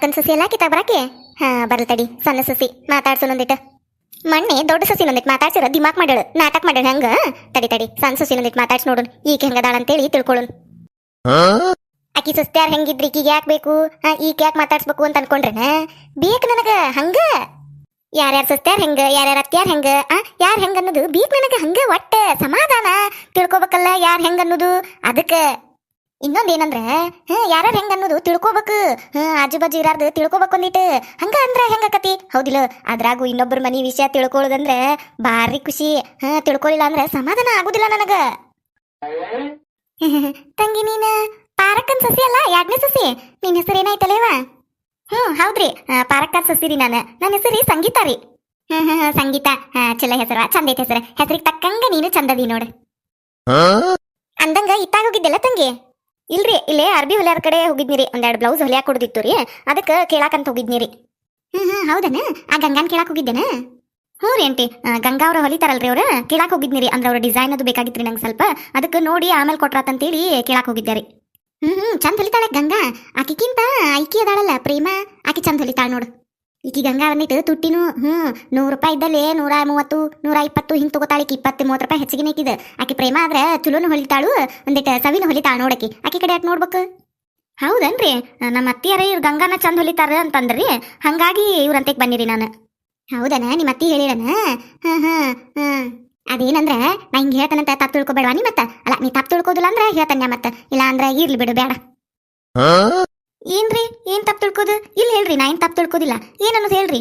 ಪಾರಕ್ಕನ್ ಸಸಿ ಎಲ್ಲ ಕಿತ್ತಾಗ ಬರಾಕಿ? ಹಾ ತಡಿ, ಸಣ್ಣ ಸಸಿ, ಮಾತಾಡ್ಸು ಮಣ್ಣೆ ದೊಡ್ಡ ಸಸಿ ಒಂದಿಟ್ಟು ಮಾತಾಡ್ಸಿರ, ದಿಮಾಕ್ ಮಾಡ್ಯಾಳ, ನಾಟಕ ಮಾಡ್ಯಾಳ ಹಂಗ? ತಡಿ ತಡಿ, ಸಣ್ಣ ಸಸಿ ಒಂದಿಟ್ಟು ಮಾತಾಡ್ಸಿ ನೋಡೋಣ ಈಗ ಹೆಂಗದಾಳ ಅಂತೇಳಿ ತಿಳ್ಕೊಳ್ಳೋಣ ಆಕಿ ಸುಸ್ತ್ಯಾರ ಹೆಂಗಿದ್ರಿ, ಈಕಿಗೆ ಯಾಕೆ ಬೇಕು? ಈಗ ಯಾಕೆ ಮಾತಾಡ್ಸ್ಬೇಕು ಅಂತ ಅನ್ಕೊಂಡ್ರೇನ? ಬೇಕು ನನಗೆ ಹಂಗ? ಯಾರ್ಯಾರ ಸಸ್ತ್ಯಾರ ಹೆಂಗ, ಯಾರ್ಯಾರ ಅತ್ಯಾರ ಹೆಂಗ, ಆ, ಯಾರ್ ಹೆಂಗ ಅನ್ನೋದು ಬೇಕು ನನಗೆ ಹಂಗ ಒಟ್ಟ ಸಮಾಧಾನ ತಿಳ್ಕೊಬೇಕಲ್ಲ, ಯಾರ್ ಹೆಂಗ ಅನ್ನೋದು? ಅದಕ್ಕ ಇನ್ನೊಂದ್ ಏನಂದ್ರ ಹಾ ಯಾರ್ಯಾರ ಹೆಂಗ ಅನ್ನೋದು ತಿಳ್ಕೊಬೇಕು. ಹಾ ಆಜು ಬಾಜು ಇರಾರ್ದು ತಿಳ್ಕೊಬೇಕು ಒಂದಿಟ್ಟು ಹಂಗ ಅಂದ್ರ ಹೆಂಗಕತಿ ಹೌದಿಲ್ಲ ಅದ್ರಾಗು ಇನ್ನೊಬ್ಬರ ಮನಿ ವಿಷಯ ತಿಳ್ಕೊಳ್ಳೋದಂದ್ರೆ ಭಾರಿ ಖುಷಿ. ಹಾ ತಿಳ್ಕೊಳ್ಳಿಲ್ಲ ಅಂದ್ರ ಸಮಾಧಾನ ಆಗುದಿಲ್ಲ ನನಗ. ತಂಗಿ ನೀನ ಪಾರಕ್ಕನ್ ಸಸಿ ಅಲ್ಲ ಎರಡನೇ ಸಸಿ? ನಿನ್ ಹೆಸರು ಏನಾಯ್ತಲೇವ ಹ್ಮ್ ಹೌದ್ರಿ. ಪಾರಕ್ಕನ್ ಸಸಿ ರೀ ನಾನು. ನನ್ನ ಹೆಸರು ಸಂಗೀತ ರೀ. ಹ್ಮ್ ಹ್ಮ್ ಸಂಗೀತ. ಹಾ ಚಲೋ ಹೆಸರ ಚಂದ ಐತೆ ಹೆಸರ. ಹೆಸರಿಗೆ ತಕ್ಕಂಗ ನೀನು ಚಂದದಿ ನೋಡು. ಅಂದಂಗ ಇತ್ತಾಗ ಹೋಗಿದ್ದೆಲ್ಲ ತಂಗಿ? ಇಲ್ರಿ ಇಲ್ಲೇ ಅರ್ಬಿ ಹೊಲಿಯಾರ ಕಡೆ ಹೋಗಿದ್ನಿರಿ. ಒಂದೆರಡು ಬ್ಲೌಸ್ ಹೊಲಿಯಾಕ ಕೊಡ್ದಿತ್ತು ರೀ. ಅದಕ್ಕೆ ಕೇಳಾಕಂತ ಹೋಗಿದ್ನಿರಿ. ಹ್ಮ್ ಹ್ಮ್ ಹೌದನ? ಆ ಗಂಗಾನ್ ಕೇಳಾಕ ಹೋಗಿದ್ದೇನ? ಹ್ಞೂ ರೀ ಆಂಟಿ. ಗಂಗಾ ಅವ್ರ ಹೊಲಿತಾರಲ್ರಿ ಅವ್ರ. ಕೇಳಾಕ ಹೋಗಿದ್ನಿರಿ. ಅಂದ್ರೆ ಅವ್ರ ಡಿಸೈನ್ ಅದು ಬೇಕಾಗಿತ್ರಿ ನಂಗೆ ಸ್ವಲ್ಪ. ಅದಕ್ಕೆ ನೋಡಿ ಆಮೇಲೆ ಕೊಟ್ರಾತಂತೇಳಿ ಕೇಳಾಕ ಹೋಗಿದ್ದೆ ರೀ ಹ್ಮ್ ಹ್ಮ್ ಚಂದ ಹೊಲಿತಾಳೆ ಗಂಗಾ. ಆಕಿಕ್ಕಿಂತ ಐಕಿ ಅದಾಳಲ್ಲ ಪ್ರೇಮ. ಆಕಿ ಚಂದ ಹೊಲಿತಾಳ ನೋಡು. ಈಕಿ ಗಂಗಾ ಬಂದಿಟ್ಟು ತುಟ್ಟಿನೂ ಹ್ಮ್ ನೂರು ರೂಪಾಯಿ ಇದ್ದಲ್ಲಿ ನೂರ ಮೂವತ್ತು, ನೂರ ಇಪ್ಪತ್ತು, ಹಿಂಗ್ ತಗೋತಾಳೆ ಈಕಿ ಇಪ್ಪತ್ತು, ಮೂವತ್ತು ರೂಪಾಯಿ ಹೆಚ್ಚಿಗೆ ಇಕ್ಕಿದ ಆಕಿ ಪ್ರೇಮ ಆದ್ರೆ ಚಲೋನು ಹೊಲಿತಾಳು ಒಂದಿಟ್ಟು ಸವಿನ ಹೊಲಿತಾಳ ನೋಡಕಿ ಆಕಿ ಕಡೆ ಯಾಕೆ ನೋಡ್ಬೇಕು? ಹೌದನ್ರಿ, ನಮ್ಮ ಅತ್ತಿಯರ ಇವ್ರು ಗಂಗಾನ ಚಂದ ಹೊಲಿತಾರ ಅಂತಂದ್ರಿ, ಹಂಗಾಗಿ ಇವ್ರಂತೆಗೆ ಬನ್ನಿರಿ ನಾನು. ಹೌದನ, ನಿಮ್ಮ ಅತ್ತಿ ಹೇಳಿರನ ಹಾ ಹ್ಮ್ ಅದೇನಂದ್ರ, ನಾ ಹಿಂಗೆ ಹೇಳ್ತಾನಂತ ತಪ್ಪು ತಿಳ್ಕೊಬೇಡವಾ ನೀ ಅಲ್ಲ, ನೀ ತಪ್ಪು ತಿಳ್ಕೋದಿಲ್ಲ ಅಂದ್ರೆ ಹೇಳ್ತಾನೆ ಮತ್ತೆ. ಇಲ್ಲ ಅಂದ್ರೆ ಇರ್ಲಿ ಬಿಡು, ಬೇಡ. ಏನ್ರಿ? ಏನ್ ತಪ್ಪು ತಿಳ್ಕೋದು? ಇಲ್ಲ ಹೇಳ್ರಿ ನಾ ಏನ್ ತಪ್ಪು ತಿಳ್ಕೋದಿಲ್ಲ. ಏನನ್ನೋದು ಹೇಳ್ರಿ?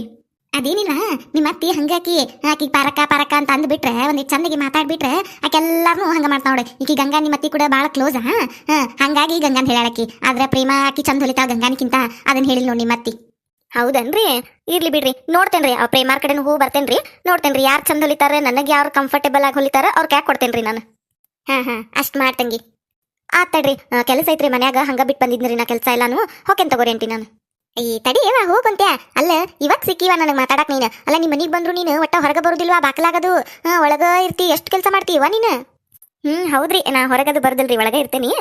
ಅದೇನಿಲ್ಲ ನಿಮ್ಮ ಅತ್ತಿ ಹಂಗಾಕಿ ಆಕಿ ಪಾರಕ ಪಾರಕ ಅಂತ ಅಂದ್ಬಿಟ್ರೆ ಒಂದು ಚಂದಗೆ ಮಾತಾಡ್ಬಿಟ್ರೆ ಆಕೆಲ್ಲಾರ್ನು ಹಂಗ ಮಾಡ್ತಾ ನೋಡಿ ಈಕಿ ಗಂಗಾ ನಿಮ್ಮ ಅತ್ತಿ ಕೂಡ ಭಾಳ ಕ್ಲೋಸ್ ಹಾ ಹಂಗಾಗಿ ಗಂಗಾನ್ ಹೇಳಾಕಿ ಆದ್ರೆ ಪ್ರೇಮ ಆಕಿ ಚಂದ ಹೊಲಿತಾಳ ಗಂಗಾನಿಕ್ಕಿಂತ ಅದನ್ನ ಹೇಳಿಲ್ಲ ನೋಡಿ ನಿಮ್ಮ ಅತ್ತಿ. ಹೌದನ್ರಿ? ಇರ್ಲಿ ಬಿಡ್ರಿ ನೋಡ್ತೇನ್ರಿ ಆ ಪ್ರೇಮಾರ್ ಕಡೆನೂ ಹೂ ಬರ್ತೇನ್ರಿ. ನೋಡ್ತೇನ್ರಿ ಯಾರು ಚಂದ ಹೊಲಿತಾರೆ ನನಗೆ ಯಾರು ಕಂಫರ್ಟೇಬಲ್ ಆಗಿ ಹೊಲಿತಾರ ಅವ್ರ ಕ್ಯಾಕ್ ಕೊಡ್ತೇನ್ರಿ ನಾನು. ಹಾ ಹಾ ಅಷ್ಟ್ ಮಾಡ್ತಂಗಿ ಆತಡ್ರಿ ಕೆಲಸ ಐತ್ರಿ, ಮನ್ಯಾಗ ಹಂಗ ಬಿಟ್ಟು ಬಂದಿದ್ರಿ ನಾ ಕೆಲಸ ಎಲ್ಲಾನು ಹೋಕೇನ್ ತಗೋರಿ ಅಂಟಿ ನಾನು. ಈ ತಡಿ ಏವ ಹೋಗಂತ್ಯ? ಅಲ್ಲ, ಇವಾಗ ಸಿಕ್ಕಿವ ನನಗೆ ಮಾತಾಡಕ್ ನೀನು. ಅಲ್ಲ ನಿಮ್ಮ ಮನೆಗೆ ಬಂದ್ರು ನೀನು, ಒಟ್ಟ ಹೊರಗೆ ಬರುದಿಲ್ವಾ, ಬಾಕಲಾಗದು? ಒಳಗ ಇರ್ತಿ, ಎಷ್ಟು ಕೆಲಸ ಮಾಡ್ತೀವ ನೀನು? ಹ್ಮ್, ಹೌದ್ರಿ, ನಾ ಹೊರಗದು ಬರುದಿಲ್ರಿ, ಒಳಗೆ ಇರ್ತೇನಿ.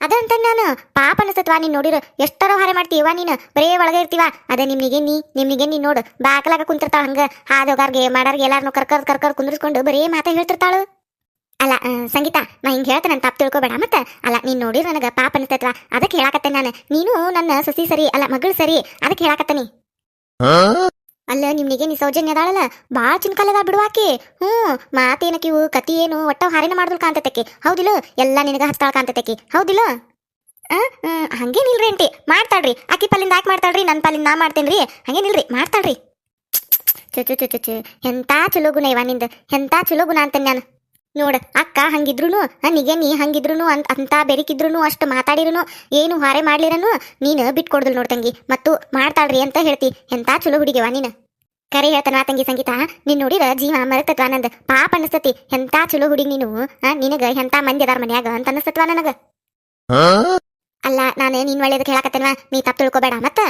ಅದಂತ ನಾನು. ಪಾಪ ಅನಿಸತ್ವಾ ನೀನ್ ನೋಡಿರ, ಎಷ್ಟರ ಹಾರೆ ಮಾಡ್ತೀವ ನೀನು? ಬರೇ ಒಳಗೆ ಇರ್ತೀವ? ಅದೇ ನಿಮ್ನಿಗೆ ನೀ ನಿಮ್ನಿಗೆ ನೀ ನೋಡು. ಬಾಕಲಾಗ ಕುಂತಿರ್ತಾಳ ಹಂಗ. ಹಾದೋಗಾರ್ಗೆ ಮಾಡಾರ್ಗೆ ಎಲ್ಲಾರ್ನು ಕರ್ಕರ್ ಕರ್ಕರ್ ಕುಂದ್ರಿಸ್ಕೊಂಡು ಬರೇ ಮಾತಾ ಹೇಳ್ತಿರ್ತಾಳು. ಅಲ್ಲ ಸಂಗೀತ, ನಾ ಹಿಂಗೆ ಹೇಳ್ತೇನೆ ನಾನು ತಪ್ಪು ತಿಳ್ಕೊಬೇಡ. ಮತ್ತೆ, ಅಲ್ಲ, ನೀನು ನೋಡಿದ್ರೆ ನನಗೆ ಪಾಪ ಅನಿಸ್ತೈತ್ವಾ ಅದಕ್ಕೆ ಹೇಳಾಕತ್ತೆ ನಾನು. ನೀನು ನನ್ನ ಸೊಸಿ ಸರಿ, ಅಲ್ಲ, ಮಗಳು ಸರಿ. ಅದಕ್ಕೆ ಹೇಳಾಕತ್ತೇನಿ ಅಲ್ಲ, ನಿಮ್ನಿಗೆ ನೀ ಸೌಜನ್ಯ ಅದಾಳಲ್ಲ. ಭಾಳ ಚಿನ್ಕಲ್ ಅದ ಬಿಡುವಾಕಿ ಹ್ಞೂ ಮಾತೇನಕಿವು ಕತಿ ಏನು, ಒಟ್ಟ ಹಾರಿನ ಮಾಡಿದ್ರು ಕಾಂತೈತಕಿ ಹೌದಿಲ್ಲ? ಎಲ್ಲ ನಿನಗ ಹಚ್ತಾಳ ಕಾಂತೈತಕಿ ಹೌದಿಲ್ಲ? ಹಂಗೇನಿಲ್ರಿ ಅಂಟಿ. ಮಾಡ್ತಾಳ್ರಿ. ಆಕಿ ಪಾಲಿಂದ ಯಾಕೆ ಮಾಡ್ತಾಳ್ರಿ ನನ್ನ ಪಾಲಿಂದ ನಾ ಮಾಡ್ತೇನ್ರಿ. ಹಂಗೇನಿಲ್ರಿ, ಮಾಡ್ತಾಳ್ರಿ. ಚು ಚು ಚು ಚು ಚು ಎಂತಾ ಚಲೋ ಗುಣ ಇವ ನಿಂದ. ಎಂತಾ ಚಲೋ ಗುಣ ಅಂತೇನೆ ನಾನು. ನೋಡ ಅಕ್ಕ ಹಂಗಿದ್ರುನು ನಿಗೆ ನೀ ಹಂಗಿದ್ರುನು ಅಂತ ಅಂತ ಬೆರಿಕಿದ್ರುನು ಅಷ್ಟು ಮಾತಾಡಿರನು ಏನು ಹಾರೆ ಮಾಡ್ಲಿರನು ನೀನು ಬಿಟ್ಕೊಡ್ದಲ್ ನೋಡ್ತಂಗಿ ಮತ್ತು ಮಾಡ್ತಾಳ್ರಿ ಅಂತ ಹೇಳ್ತಿ. ಎಂತಾ ಚಲೋ ಹುಡುಗಿವ ನೀನು? ಕರೆ ಹೇಳ್ತಾನ ತಂಗಿ ಸಂಗೀತ ನೀನ್ ನೋಡಿರ ಜೀವ ಮರತತ್ವ ನಂದ ಪಾಪ ಅನಸ್ತತಿ. ಎಂತಾ ಚಲೋ ಹುಡುಗಿ ನೀನು ನಿನಗ ಎಂತಾ ಮಂದಿ ಅದಾರ ಮನ್ಯಾಗ ಅಂತ ಅನಸ್ತತ್ವ ನನಗ? ಅಲ್ಲ ನಾನು ನೀನ್ ಒಳ್ಳೇದಕ್ಕೆ ಹೇಳಕತ್ತೇನ್ವಾ ನೀ ತಪ್ಪು ತಿಳ್ಕೊಬೇಡ ಮತ್ತ?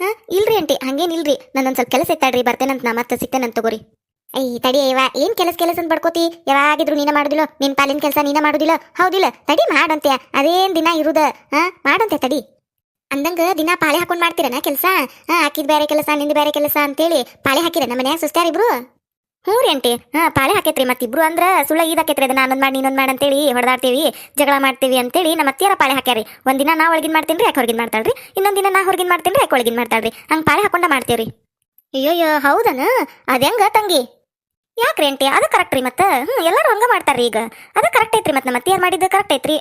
ಹಾ ಇಲ್ರಿ ಅಂಟಿ ಹಂಗೇನಿಲ್ರಿ ನನ್ನೊಂದ್ ಸ್ವಲ್ಪ ಕೆಲಸ ಇತ್ತಾಡ್ರಿ ಬರ್ತೇನಂತ ನಾ ಮತ್ತೆ ಸಿಗ್ತೇನಂತ ತಗೋರಿ. ಐ ತಡಿ, ಇವ ಏನ್ ಕೆಲಸ ಕೆಲಸ ಅಂತ ಬಡ್ಕೋತಿ? ಯಾವಾಗಿದ್ರು ನೀನ ಮಾಡುದಿಲ್ಲ? ನಿನ್ ಪಾಲಿನ ಕೆಲಸ ನೀನ ಮಾಡುದಿಲ್ಲ? ಹೌದಿಲ್ಲ, ತಡಿ ಮಾಡಂತೆ, ಅದೇನ್ ದಿನ ಇರುದ? ಹಾ ಮಾಡಂತೆ, ತಡಿ. ಅಂದಂಗ ದಿನ ಪಾಳೆ ಹಾಕೊಂಡ್ ಮಾಡ್ತೀರನ ಕೆಲಸ? ಹಾ ಹಾಕಿದ್ ಬೇರೆ ಕೆಲಸ, ನಿಂದ ಬೇರೆ ಕೆಲಸ ಅಂತೇಳಿ ಪಾಳೆ ಹಾಕಿರ ನಮ್ಮ ಮನ್ಯಾಗ ಸುಸ್ತಾರ ಇಬ್ರು? ಹ್ಞೂ ರೀ ಅಂಟಿ ಹಾ, ಪಾಳೆ ಹಾಕೈತ್ರಿ ಮತ್ತಿಬ್ರು ಅಂದ್ರ ಸುಳ್ಳ ಇದಾಕೈತ್ರಿ ಅದನ್ನ ಅನ್ನೊಂದ್ ಮಾಡಿ ಇನ್ನೊಂದ್ ಮಾಡಿ ಅಂತೇಳಿ ಹೊಡೆದಾಡ್ತೀವಿ, ಜಗಳ ಮಾಡ್ತೀವಿ ಅಂತೇಳಿ ನಮ್ಮ ಅತ್ತಿಯರ ಪಾಳೆ ಹಾಕ್ಯಾರಿ. ಒಂದಿನ ನಾ ಒಳಗಿನ ಮಾಡ್ತೀನಿ ರೀ ಯಾಕೆ ಹೊರಗಿನ ಮಾಡ್ತಾಳ್ರಿ? ಇನ್ನೊಂದ್ ದಿನ ನಾ ಮಾಡ್ತೀನಿ ರೀ ಯಾಕೆ ಒಳಗಿನ ಮಾಡ್ತಾಳ್ರಿ? ಹಂಗೆ ಪಾಳೆ ಹಾಕೊಂಡ ಮಾಡ್ತೇವ್ರಿ. ಅಯ್ಯಯ್ಯೋ, ಹೌದನ? ಅದ್ಹೆಂಗ ತಂಗಿ? ಯಾಕ್ರಿ ಅಂಟಿ ಅದು ಕರೆಕ್ಟ್ ರೀ ಮತ್ತೆ? ಹ್ಞೂ ಎಲ್ಲರೂ ಹಂಗ ಮಾಡ್ತಾರ್ರಿ ಈಗ. ಅದು ಕರೆಕ್ಟ್ ಐತ್ರಿ ಮತ್ತೆ ನಮ್ಮ ಅತ್ತಿಯಾರ್ ಮಾಡಿದ್ದು ಕರೆಕ್ಟ್ ಐತ್ರಿ.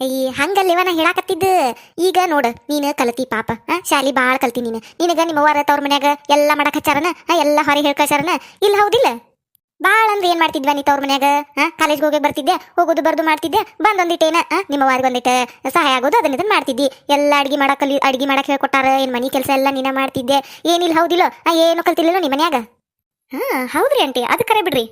ಈ ಹಂಗಲ್ಲಿವ ನಾ ಹೇಳಾಕತ್ತಿದ್ದು? ಈಗ ನೋಡು, ನೀನು ಕಲತಿ ಪಾಪ. ಶಾಲಿ ಭಾಳ ಕಲ್ತಿ ನೀನು. ನಿನಗ ನಿಮ್ಮ ಅವ್ವಾರ ತವ್ರ ಮನ್ಯಾಗ ಎಲ್ಲ ಮಾಡಕ್ ಹಚ್ಚಾರನ? ಎಲ್ಲ ಹೊರಗೆ ಹೇಳ್ಕಚಾರನ ಇಲ್ಲ, ಹೌದಿಲ್ಲ? ಭಾಳ ಅಂದ್ರೆ ಏನ್ ಮಾಡ್ತಿದ್ವ ನೀ ತವ್ರ ಮನ್ಯಾಗ? ಆ ಕಾಲೇಜ್ಗೆ ಹೋಗಿ ಬರ್ತಿದ್ದೆ ಹೋಗೋದು ಬರ್ದು ಮಾಡ್ತಿದ್ದೆ ಬಂದೊಂದಿಟ್ಟೇನ? ನಿಮ್ಮ ವಾರಿಗೆ ಒಂದಿಟ್ಟು ಸಹಾಯ ಆಗೋದು ಅದನ್ನ ಇದನ್ನ ಮಾಡ್ತಿದ್ದಿ. ಎಲ್ಲ ಅಡ್ಗೆ ಮಾಡಕ್ಕೆ ಕಲಿ, ಅಡ್ಗೆ ಮಾಡಕ್ಕೆ ಹೇಳ್ಕೊಟ್ಟಾರ, ಏನು ಮನಿ ಕೆಲಸ ಎಲ್ಲ ನೀನ ಮಾಡ್ತಿದ್ದೆ. ಏನಿಲ್ಲ, ಹೌದಿಲ್ಲ? ಏನು ಕಲ್ತಿಲ್ಲ ನಿಮ್ಮ ಮನ್ಯಾಗ? ಹಾ ಹೌದ್ರಿ ಆಂಟಿ. ಅದು ಕರೆ ಬಿಡ್ರಿ.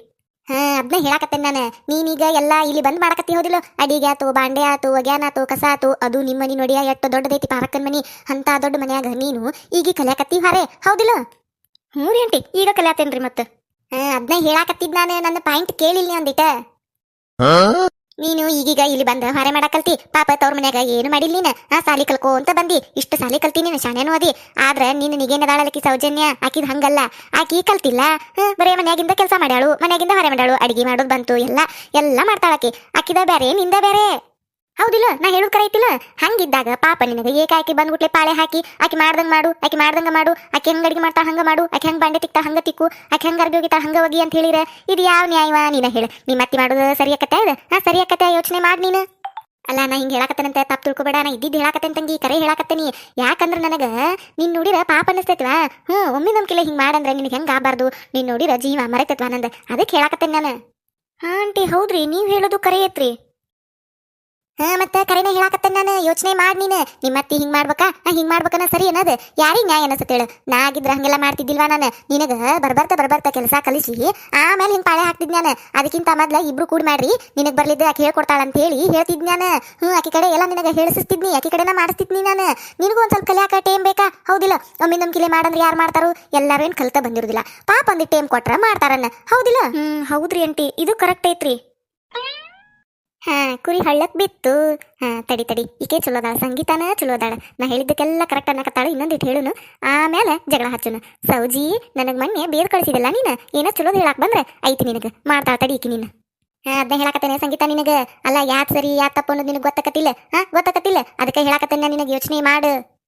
ಹಾ ಅದನ್ನ ಹೇಳಾಕತ್ತೇನೆ ನಾನು. ನೀನೀಗ ಎಲ್ಲ ಇಲ್ಲಿ ಬಂದ್ ಮಾಡಕತ್ತಿ ಹೋದಿಲ್ಲ. ಅಡಿಗೆ ಆತು ಬಾಂಡೆ ಆತು ಒಗ್ಯಾನ ಆತು ಕಸ ಆತು. ಅದು ನಿಮ್ಮ ಮನಿ ನೋಡಿಯ ಎಷ್ಟು ದೊಡ್ಡದೈತಿ ಪಾರಕ್ಕನ ಮನಿ. ಅಂತ ದೊಡ್ಡ ಮನ್ಯಾಗ ನೀನು ಈಗ ಕಲಿಯಾಕತ್ತಿ ಹಾರೆ. ಹೌದಿಲ್ಲ? ಹ್ಞೂ ರೀ ಆಂಟಿ. ಈಗ ಕಲಿಯಾತೇನ್ರಿ ಮತ್ತೆ. ಹಾ ಅದನ್ನ ಹೇಳಾಕತ್ತಿದ್ ನಾನು. ನನ್ನ ಪಾಯಿಂಟ್ ಕೇಳಿಲ್ಲ ಅಂದಿಟ. ನೀನು ಈಗೀಗ ಇಲ್ಲಿ ಬಂದ ಹೊರೆ ಮಾಡಕಲ್ತಿ ಪಾಪ ತವ್ರ ಮನ್ಯಾಗ ಏನು ಮಾಡಿಲ್ಲ ನೀನು? ಆ, ಸಾಲಿ ಕಲ್ಕೋ ಅಂತ ಬಂದಿ. ಇಷ್ಟು ಸಾಲಿ ಕಲ್ತಿ ನೀನು ಶಾಣೆನೂ ಅದಿ. ಆದ್ರೆ ನೀನು ನಿಗೇನದಾಳಲಕ್ಕಿ ಸೌಜನ್ಯ. ಆಕಿದ್ ಹಂಗಲ್ಲ. ಆಕಿ ಕಲ್ತಿಲ್ಲ. ಬರೇ ಮನ್ಯಾಗಿಂದ ಕೆಲಸ ಮಾಡ್ಯಾಳು, ಮನ್ಯಾಗಿಂದ ಹೊರೆ ಮಾಡ್ಯಾಳು, ಅಡಿಗೆ ಮಾಡೋದು ಬಂತು, ಎಲ್ಲ ಎಲ್ಲ ಮಾಡ್ತಾಳಕಿ. ಆಕಿದ ಬೇರೆ ನಿಂದ ಬೇರೆ ಹೌದಿಲ್ಲ, ನಾ ಹೇಳೋದು ಕರೆ ಐತಿಲ್ಲ. ಹಂಗಿದ್ದಾಗ ಪಾಪ ನಿನಗೆ ಏಕಾಕಿ ಬಂದ್ಬಿಟ್ಲೆ ಪಾಳೆ ಹಾಕಿ, ಆಕೆ ಮಾಡ್ದಂಗ ಮಾಡು, ಆಕೆ ಮಾಡ್ದಂಗೆ ಮಾಡು, ಆಕೆ ಹೆಂಗೆ ಅಡಿಗೆ ಮಾಡ್ತಾ ಹಂಗೆ ಮಾಡು, ಆಕೆ ಹೆಂಗ್ ಬಂಡೆ ತಿಕ್ತಾ ಹಂಗೆ ತಿಕ್ಕು, ಆಕೆ ಹೆಂಗ್ ಅರ್ಬಿ ಹೋಗಿತಾ ಹಂಗ ಹೋಗಿ ಅಂತ ಹೇಳಿರ ಇದು ಯಾವ ನ್ಯಾಯವ ನೀನ ಹೇಳ. ನೀ ಮತ್ತೆ ಮಾಡೋದು ಸರಿಯ ಕತೆ ಅದ? ಹಾ, ಸರಿ ಆಕತ್ತೆ, ಯೋಚನೆ ಮಾಡ್ ನೀನು. ಅಲ್ಲ, ನಾ ಹಿಂಗೆ ಹೇಳಕತ್ತೇನಂತ, ತಪ್ಪು ತಿಳ್ಕೊಬೇಡ, ನಾ ಇದ್ದಿದ್ದು ಹೇಳಕತ್ತೇನೆ ತಂಗಿ ಕರೆ ಹೇಳಕತ್ತೇನಿ ಯಾಕಂದ್ರೆ ನನಗೆ ನೀನ್ ನೋಡಿರ ಪಾಪ ಅನಿಸ್ತೈತ್ವಾ ಹ್ಞೂ, ಒಮ್ಮೆ ನಂಬಿಕೆಲ್ಲ ಹಿಂಗೆ ಮಾಡಂದ್ರೆ ನಿನಗೆ ಹೆಂಗೆ ಆಗಬಾರ್ದು? ನೀನ್ ನೋಡಿರ ಜೀವ ಮರೈತೈತ್ವಾ ನಂದು? ಅದಕ್ಕೆ ಹೇಳಕತ್ತೇನೆ ನಾನು. ಹಾ ಆಂಟಿ, ಹೌದ್ರಿ, ನೀವು ಹೇಳೋದು ಕರೆ ಐತ್ರಿ. ಹಾ, ಮತ್ತೆ ಕರೆನ ಹೇಳಾಕತ್ತ ನಾನು? ಯೋಚನೆ ಮಾಡ್ ನೀನು. ನಿಮ್ಮ ಅತ್ತಿ ಹಿಂಗ್ ಮಾಡ್ಬೇಕಾ? ನಾ ಹಿಂಗ್ ಸರಿ ಅನ್ನೋದು. ಯಾರಿಗೆ ನ್ಯಾಯ ಅನಸತ್ತೆ ಹೇಳು. ನಾ ಆಗಿದ್ರೆ ಹಂಗೆಲ್ಲ ಮಾಡ್ತಿದ್ದಿಲ್ವಾ ನಾನು? ನಿನಗ ಬರ್ಬರ್ತ ಬರ್ಬರ್ತ ಕೆಲಸ ಕಲಿಸಿ ಆಮೇಲೆ ಹಿಂಗ್ ಪಾಳೆ ಹಾಕ್ತಿದ್ ನಾನು. ಅದಕ್ಕಿಂತ ಮೊದ್ಲ ಇಬ್ರು ಕೂಡಿ ಮಾಡ್ರಿ. ನಿನಗ್ ಬರ್ಲಿದ್ದೆ ಆಕೆ ಹೇಳ್ಕೊಡ್ತಾಳ ಅಂತ ಹೇಳಿ ಹೇಳ್ತಿದ್ ನಾನು. ಹ್ಞೂ ಆಕೆ ಕಡೆ ಎಲ್ಲ ನಿನಗೆ ಹೇಳಿಸ್ತಿದ್ನಿ. ಆಕೆ ಕಡೆನ ಮಾಡಿಸ್ತಿದ್ನಿ ನಾನು. ನಿನಗೂ ಒಂದ್ ಸ್ವಲ್ಪ ಕಲಿಯಾಕ ಟೈಮ್ ಬೇಕಾ? ಹೌದಿಲ್ಲ. ಒಮ್ಮೆ ನಮ್ ಕಿಲೆ ಮಾಡಂದ್ರೆ ಯಾರು ಮಾಡ್ತಾರೋ? ಎಲ್ಲಾರು ಏನ್ ಕಲ್ತಾ ಬಂದಿರೋದಿಲ್ಲ. ಪಾಪ ಒಂದು ಟೈಮ್ ಕೊಟ್ರ ಮಾಡ್ತಾರನ್ನ. ಹೌದಿಲ್ಲ? ಹ್ಮ್, ಹೌದ್ರಿ ಅಂಟಿ ಇದು ಕರೆಕ್ಟ್ ಐತ್ರಿ. ಹಾ, ಕುರಿ ಹಳ್ಳಕ್ ಬಿತ್ತು. ಹಾ, ತಡಿ ತಡಿ. ಈಕೆ ಚಲೋ ಅದಾಳ, ಸಂಗೀತಾನ ಚಲೋ ಅದಾಳ. ನಾ ಹೇಳಿದ್ದಕ್ಕೆಲ್ಲ ಕರೆಕ್ಟ್ ಅನ್ನಕತ್ತಾಳ ಇನ್ನೊಂದಿಟ್ಟು ಹೇಳುನು. ಆಮೇಲೆ ಜಗಳ ಹಚ್ಚುನು. ಸೌಜಿ, ನನಗ್ ಮೊನ್ನೆ ಬೇರ್ ಕಳಿಸಿದಲ್ಲ ನೀನು? ಏನೋ ಚಲೋದ್ ಹೇಳಕ್ ಬಂದ್ರೆ ಐತಿ ನಿನಗ. ಮಾಡ್ತಾಳ ತಡಿ ಈಕಿ ನೀನು. ಹಾ ಅದನ್ನ ಹೇಳಕತ್ತೇನೆ ಸಂಗೀತ ನಿನಗ. ಅಲ್ಲ ಯಾತ್ ಸರಿ ಯಾತ್ ತಪ್ಪು ಅನ್ನೋದು ನಿನಗೆ ಗೊತ್ತಾಕತ್ತಿಲ್ಲ? ಹಾ, ಗೊತ್ತಾಕತ್ತಿಲ್ಲ. ಅದಕ್ಕೆ ಹೇಳಕತ್ತೇನೆ ನಿನಗೆ ಯೋಚನೆ ಮಾಡು.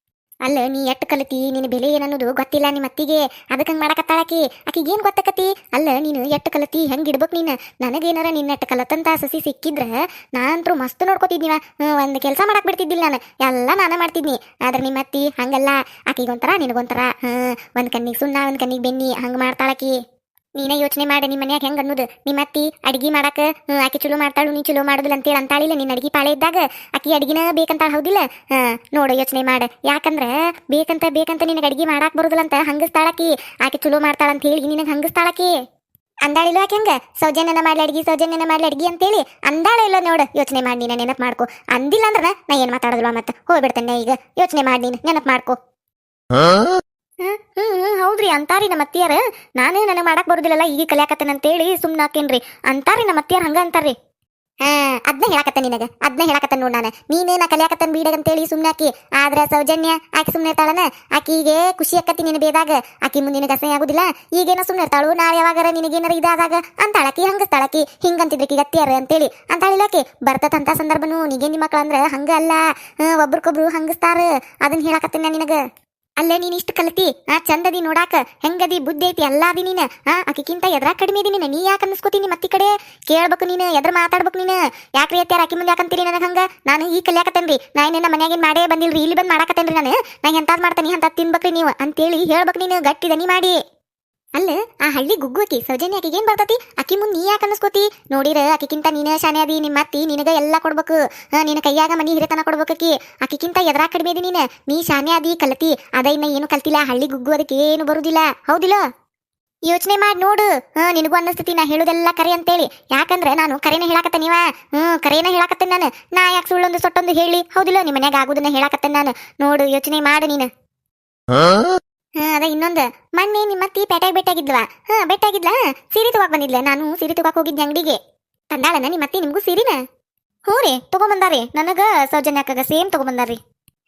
ಅಲ್ಲ, ನೀ ಎಟ್ಟು ಕಲಿತಿ? ನಿನ್ನ ಬೆಲೆ ಏನನ್ನೋದು ಗೊತ್ತಿಲ್ಲ ನಿಮ್ಮ ಅತ್ತಿಗೆ. ಅದಕ್ಕೆ ಹಂಗೆ ಮಾಡಕತ್ತಾಳಕಿ ಆಕಿಗೆ ಏನು ಗೊತ್ತಾಕತಿ? ಅಲ್ಲ, ನೀನು ಎಟ್ಟು ಕಲತಿ? ಹೆಂಗೆ ಇಡ್ಬೇಕು ನೀನು? ನನಗೇನಾರ ನಿನ್ನ ಎಟ್ಟು ಕಲತಂತ ಸಸಿ ಸಿಕ್ಕಿದ್ರೆ ನಾನಂತರೂ ಮಸ್ತ್ ನೋಡ್ಕೋತಿದ್ನಿವ ಒಂದು ಕೆಲಸ ಮಾಡಕ್ ಬಿಡ್ತಿದ್ದಿಲ್ಲ ನಾನು. ಎಲ್ಲ ನಾನೇ ಮಾಡ್ತಿದ್ನಿ. ಆದ್ರೆ ನಿಮ್ಮ ಅತ್ತಿ ಹಂಗಲ್ಲ. ಆಕಿಗೊಂಥರ, ನಿನಗೊಂಥರ. ಹಾಂ ಒಂದು ಕಣ್ಣಿಗೆ ಸುಣ್ಣ, ಒಂದು ಕಣ್ಣಿಗೆ ಬೆನ್ನಿ. ಹಂಗೆ ಮಾಡ್ತಾಳಕಿ ನೀನೇ ಯೋಚನೆ ಮಾಡಿ ನಿಮ್ಮ ಮನ್ಯಾಗ ಹೆಂಗ ಅನ್ನೋದು. ನಿಮ್ಮ ಅತ್ತಿ ಅಡಿಗೆ ಮಾಡಾಕ ಆಕೆ ಚಲೋ ಮಾಡ್ತಾಳು, ನೀ ಚಲೋ ಮಾಡುದಿಲ್ಲ ಅಂತೇಳಿ ಅಂತಾಳಿಲ್ಲ ನಿನ್ನ ಅಡಿಗೆ ಪಾಳೆ ಇದ್ದಾಗ ಆಕಿ ಅಡಿಗೆನ ಬೇಕಂತ ಹೌದಿಲ್ಲ? ನೋಡು, ಯೋಚನೆ ಮಾಡ. ಯಾಕಂದ್ರ ಬೇಕಂತ ಬೇಕಂತ ನಿನಗೆ ಅಡಿಗೆ ಮಾಡಾಕ ಬರುದಿಲ್ಲ ಅಂತ ಹಂಗಸ್ತಾಳಕಿ ಆಕೆ. ಚಲೋ ಮಾಡ್ತಾಳ ಅಂತ ಹೇಳಿ ನಿನಗೆ ಹಂಗಸ್ತಾಳಕಿ ಅಂದಾಳಿಲ್ಲ ಆಕೆ ಹೆಂಗ? ಸೌಜನ್ಯನ ಮಾಡ್ಲಿ ಅಡಿಗೆ, ಸೌಜನ್ಯನ ಮಾಡ್ಲಿ ಅಡಿಗೆ ಅಂತೇಳಿ ಅಂದಾಳ ಇಲ್ಲ ನೋಡು. ಯೋಚನೆ ಮಾಡಿ, ನೀನು ನೆನಪು ಮಾಡ್ಕೊ. ಅಂದಿಲ್ಲ ಅಂದ್ರ ನಾ ಏನ್ ಮಾತಾಡೋದಿಲ್ಲ ಮತ್ತೆ? ಹೋಗ್ಬಿಡ್ತೇನೆ ಈಗ. ಯೋಚನೆ ಮಾಡಿ ನೀನು, ನೆನಪು ಮಾಡ್ಕೊ. ಹ್ಮ್ ಹ್ಮ್ ಹೌದ್ರಿ, ಅಂತಾರಿ ನಮ್ಮ ಅತ್ತಿಯಾರ. ನಾನೇ ನನಗೆ ಮಾಡಕ್ ಬರುದಿಲ್ಲಲ್ಲ ಈಗ ಕಲಿಯಾಕತ್ತೇನೆ ಅಂತೇಳಿ ಸುಮ್ಮನೆ ಅಂತಾರಿ ನಮ್ಮ ಅತ್ತಿಯಾರ ಹಂಗ ಅಂತಾರ್ರಿ. ಹಾ ಅದನ್ನ ಹೇಳಕತ್ತ ನಿನಗೆ ಅದನ್ನ ಹೇಳಕತ್ತ ನೋಡ್ ನಾನು. ನೀನೇನ ಕಲಿಯಾಕತ್ತನ್ ಬೀಡಗ್ ಅಂತೇಳಿ ಸುಮ್ಮನೆ ಆಕಿ ಆದ್ರ ಸೌಜನ್ಯ, ಆಕಿ ಸುಮ್ಮನೆ ಇರ್ತಾಳನ ಆಕಿಗೆ ಖುಷಿ ಆಕತಿ ನಿನ್ನ ಬೇದಾಗ. ಆಕಿ ಮುಂದೆ ನಿನಗೆ ಅಸಹ್ಯ ಆಗುದಿಲ್ಲ, ಈಗೇನೋ ಸುಮ್ಮನೆ ಇರ್ತಾಳು, ನಾಳೆ ಯಾವಾಗಾರ ನಿನಗೇನಾರ ಇದಾದಾಗ ಅಂತಾಳಕಿ, ಹಂಗಸ್ತಾಳಕಿ ಹಿಂಗಂತಿದ್ರಕಿ ಗತ್ತಿಯಾರ ಅಂತೇಳಿ. ಅಂತಾಳಿಲ್ಲಕಿ ಬರ್ತದಂತ ಸಂದರ್ಭನು ನಿಗೇನಿ ಮಕ್ಳು ಅಂದ್ರ ಹಂಗ ಅಲ್ಲ ಒಬ್ರಿಗೊಬ್ರು ಹಂಗಸ್ತಾರ. ಅದನ್ನ ಹೇಳಕತ್ತೀನಿ ನಿನಗ. ಅಲ್ಲೇ ನೀನ್ ಇಷ್ಟು ಕಲತಿ? ಆ, ಚಂದದಿ ನೋಡಾಕ ಹೆಂಗದಿ ಬುದ್ಧಿ ಐತಿ ಅಲ್ಲಾದಿ ನೀನ. ಆ, ಆಕಿಕ್ಕಿಂತ ಎದ್ರ ಕಡಿಮೆ ಇದೀನಿ ನೀ ಯಾಕೆ ಅನ್ನಿಸ್ಕೋತೀನಿ ಮತ್ತಿ ಕಡೆ? ಕೇಳ್ಬೇಕು ನೀನು, ಎದ್ರ ಮಾತಾಡ್ಬೇಕು ನೀನು. ಯಾಕ್ರಿ ಅತ್ಯಾರ ಆಕಿ ಮುಂದೆ ಯಾಕಂತೀರಿ ನನಗೆ ಹಂಗ? ನಾನು ಈ ಕಲ್ಯಾಕತ್ತೇನ್ರಿ. ನಾ ಏನೇನ ಮನ್ಯಾಗಿನ ಮಾಡೇ ಬಂದಿಲ್ರಿ, ಇಲ್ಲಿ ಬಂದು ಮಾಡಾಕತ್ತೇನ್ರಿ ನಾನು. ನಾ ಎಂತಾದ್ ಮಾಡ್ತಾನೆ ಅಂತ ತಿನ್ಬೇಕ್ರಿ ನೀವು. ಅಂತೇಳಿ ಹೇಳ್ಬೇಕು ನೀನು ಗಟ್ಟಿ ದನಿ ಮಾಡಿ. ಅಲ್ಲ, ಆ ಹಳ್ಳಿ ಗುಗ್ಗುಕಿ ಸೌಜನ್ಯ ಆಕಿಗೆ ಏನ್ ಬರ್ತತಿ? ಅಕ್ಕಿ ಮುಂದ್ ನೀ ಯಾಕೆ ಅನ್ನಿಸ್ಕೋತಿ? ನೋಡಿರ ಆಕಿಕ್ಕಿಂತ ನೀನ ಶಾನೆ ಅದಿ ನಿಮ್ಮ ಅತ್ತಿ ನಿನಗ ಎಲ್ಲ ಕೊಡ್ಬೇಕು. ನಿನ್ನ ಕೈಯಾಗ ಮನಿ ಹಿರಿತನ ಆಕಿ ಆಕಿಕ್ಕಿಂತ ಎದ್ರಾಗ ಕಡಿಮೆ ಅದಿ ನೀನ? ನೀ ಶಾನೆ ಅದಿ, ಕಲತಿ. ಅದ ಇನ್ನ ಏನು ಕಲ್ತಿಲ್ಲ ಹಳ್ಳಿ ಗುಗ್ಗು ಅದಕ್ಕೆ ಏನು ಬರುದಿಲ್ಲ. ಹೌದಿಲ್ಲ? ಯೋಚನೆ ಮಾಡಿ, ನೋಡು. ಹಾ, ನಿನಗೂ ಅನ್ನಿಸ್ತತಿ, ನಾ ಹೇಳುದೆಲ್ಲ ಕರೆ ಅಂತೇಳಿ. ಯಾಕಂದ್ರೆ ನಾನು ಕರೆನ ಹೇಳಾಕತ್ತೆ ನೀವ? ಹ್ಮ್ ಕರೆನ ಹೇಳಾಕತ್ತೇನೆ ನಾನು. ನಾ ಯಾಕೆ ಸುಳ್ಳೊಂದು ಸೊಟ್ಟೊಂದು ಹೇಳಿ? ಹೌದಿಲ್ಲ ನಿಮ್ಮ ಮನ್ಯಾಗ ಆಗುದನ್ನ ಹೇಳಾಕತ್ತೇನೆ ನಾನು. ನೋಡು, ಯೋಚನೆ ಮಾಡು ನೀನು. ಹಾ, ಅದ ಇನ್ನೊಂದು. ಮೊನ್ನೆ ನಿಮ್ಮ ಅತ್ತಿ ಪೇಟೆಗೆ ಭೇಟಿಯಾಗಿದ್ವಾ ಹಾ ಭೇಟಿಯಾಗಿದ್ಲಾ ಸೀರೆ ತಗೋಕ್ ಬಂದಿದ್ಲೆ? ನಾನು ಸೀರೆ ತಗೋಕ್ ಹೋಗಿದ್ದೆ ಅಂಗಡಿಗೆ. ತಂದಾಳನ ನಿಮ್ಮ ಅತ್ತಿ ನಿಮ್ಗೂ ಸೀರಿನ? ಹ್ಞೂ ರೀ ತಗೊಂಬಂದಾರಿ ನನಗ ಸೌಜನ್ಯಕ್ಕಗ ಸೇಮ್ ತಗೊಂಬಂದಾರಿ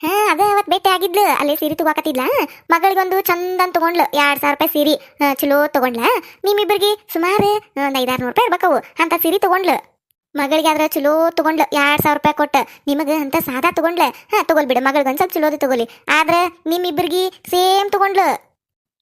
ಹಾ, ಅದ ಅವತ್ ಭೇಟಿ ಆಗಿದ್ಲು. ಅಲ್ಲಿ ಸೀರೆ ತಗೋಕತ್ತಿದ್ಲ? ಮಗಳಿಗೊಂದು ಚಂದನ್ ತಗೊಂಡ್ಲು. ಎರಡ್ ಸಾವಿರ ರೂಪಾಯಿ ಸೀರೆ. ಚಲೋ ತಗೊಂಡ್ಲ? ನಿಮ್ಮಿಬ್ಬರಿಗೆ ಸುಮಾರು ಒಂದ್ ಐದಾರು ನೂರು ರೂಪಾಯಿ ಇರ್ಬೇಕವು. ಅಂತ ಸೀರೆ ತಗೊಂಡ್ಲು. ಮಗಳಿಗೆ ಆದ್ರ ಚಲೋ ತಗೊಂಡ್ಲು, ಎರಡ್ ಸಾವಿರ ರೂಪಾಯಿ ಕೊಟ್ಟ. ನಿಮಗೆ ಅಂತ ಸಾದಾ ತಗೊಂಡ್ಲ? ಹಾ ತಗೊಲ್ ಬಿಡು. ಮಗಳಿಗೊಂದ್ ಸ್ವಲ್ಪ ಚಲೋದಿ ತಗೊಲಿ ಆದ್ರೆ ನಿಮ್ಮಿಬ್ಬರಿಗೆ ಸೇಮ್ ತಗೊಂಡ್ಲು.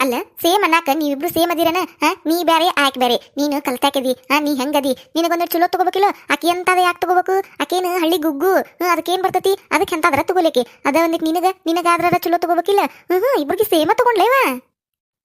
ಅಲ್ಲ, ಸೇಮ್ ಅನ್ನಾಕ? ನೀವಿಬ್ರು ಸೇಮ್ ಅದಿರನ? ಹಾ, ನೀ ಬೇರೆ ಆಯ್ಕೆ ಬೇರೆ ನೀನು ಕಲ್ತಾಕಿದಿ, ಹಾ, ನೀ ಹೆಂಗದಿ? ನಿನಗೊಂದು ಚಲೋ ತಗೋಬೇಕಿಲ್ಲ? ಆಕಿ ಎಂತಾದ ಯಾಕೆ ತಗೋಬೇಕು? ಆಕೇನು ಹಳ್ಳಿ ಗುಗ್ಗು? ಹ್ಞೂ ಅದಕ್ಕೇನ್ ಬರ್ತತಿ? ಅದಕ್ಕೆ ಎಂತಾದ್ರ ತಗೋಲಿಕ್ಕೆ? ಅದ ಒಂದಿಕ್ ನಿನಗ ನಿನಗಾದ್ರ ಚಲೋ ತಗೋಬೇಕಿಲ್ಲ? ಹ್ಞೂ ಹ್ಮ್, ಇಬ್ರಿಗೆ ಸೇಮ ತಗೊಂಡ್ಲೇವ?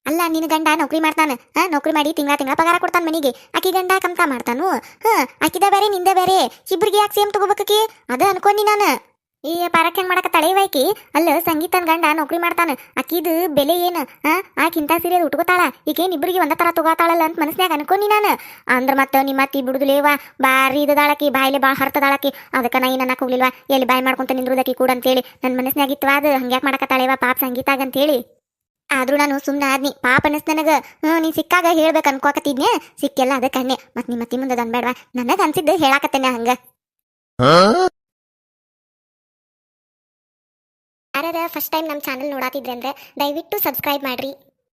ಅಲ್ಲ ನಿನ್ನ ಗಂಡ ನೌಕರಿ ಮಾಡ್ತಾನೆ. ಹಾ, ನೌಕರಿ ಮಾಡಿ ತಿಂಗಳ ತಿಂಗಳ ಪಗಾರ ಕೊಡ್ತಾನ ಮನೆಗೆ. ಆಕಿ ಗಂಡ ಕಮ್ತಾ ಮಾಡ್ತಾನು. ಹಾ, ಆಕಿದ ಬೇರೆ, ನಿಂದ ಬೇರೆ. ಇಬ್ರಿಗೆ ಯಾಕೆ ಸೇಮ್ ತಗೋಬೇಕಿ ಅದ ಅನ್ಕೊಂಡಿ ನಾನು. ಈ ಪಾರಕ್ ಹೆಂಗ್ ಮಾಡಕತ್ತಾಳೆ ಇವೈಕಿ ಅಲ್ಲ, ಸಂಗೀತನ ಗಂಡ ನೌಕರಿ ಮಾಡ್ತಾನೆ. ಆಕಿದು ಬೆಲೆ ಏನು? ಹಾ ಆಕಿಂತ ಸೀರೆ ಉಟ್ಕೋತಾಳ. ಈಗೇನು ಇಬ್ಬರಿಗೆ ಒಂದ ತರ ತಗೋತಾಳಲ್ಲ ಅಂತ ಮನಸ್ನ್ಯಾಗ ಅನ್ಕೊಂಡಿ ನಾನು. ಅಂದ್ರ ಮತ್ತ ನಿಮ್ಮ ಅತ್ತಿ ಬಿಡುದಿಲೇವಾ ಬಾರಿ ಇದಾಳಕಿ ಬಾಯಿಲೆ ಬಾ ಹರ್ತದಾಳಕಿ ಅದಕ್ಕ ನಾ ಏನನ್ನ ಹೋಗ್ಲಿಲ್ವಾ? ಎಲ್ಲಿ ಬಾಯ್ ಮಾಡ್ಕೊಂತ ನಿಂದ್ರದಕ್ಕಿ ಕೂಡ ಅಂತೇಳಿ ನನ್ನ ಮನಸ್ನ್ಯಾಗಿತ್ತು ಅದು. ಹಂಗ್ಯಾಕ್ ತಳೆವಾ ಪಾಪ ಸಂಗೀತಾಗ ಅಂತೇಳಿ. ಆದ್ರೂ ನಾನು ಸುಮ್ಮನೆ ಆದ್ನಿ. ಪಾಪ ಅನಸ್ ನನಗೆ. ಹ್ಞೂ ಸಿಕ್ಕಾಗ ಹೇಳ್ಬೇಕು ಅನ್ಕೋಕತ್ತಿದ್ನೆ. ಸಿಕ್ಕೆಲ್ಲ ಅದಕ್ಕೆ ಕಣ್ಣೆ. ನಿಮ್ಮ ಅತ್ತಿ ಮುಂದೆ ಅನ್ಬೇಡ್ವಾ. ನನಗ ಅನ್ಸಿದ್ದು ಹೇಳಾಕತ್ತೇನೆ ಹಂಗ. ಯಾರದ ಫಸ್ಟ್ ಟೈಮ್ ನಮ್ಮ ಚಾನಲ್ ನೋಡಾತಿದ್ರೆ ಅಂದ್ರೆ ದಯವಿಟ್ಟು ಸಬ್ಸ್ಕ್ರೈಬ್ ಮಾಡ್ರಿ.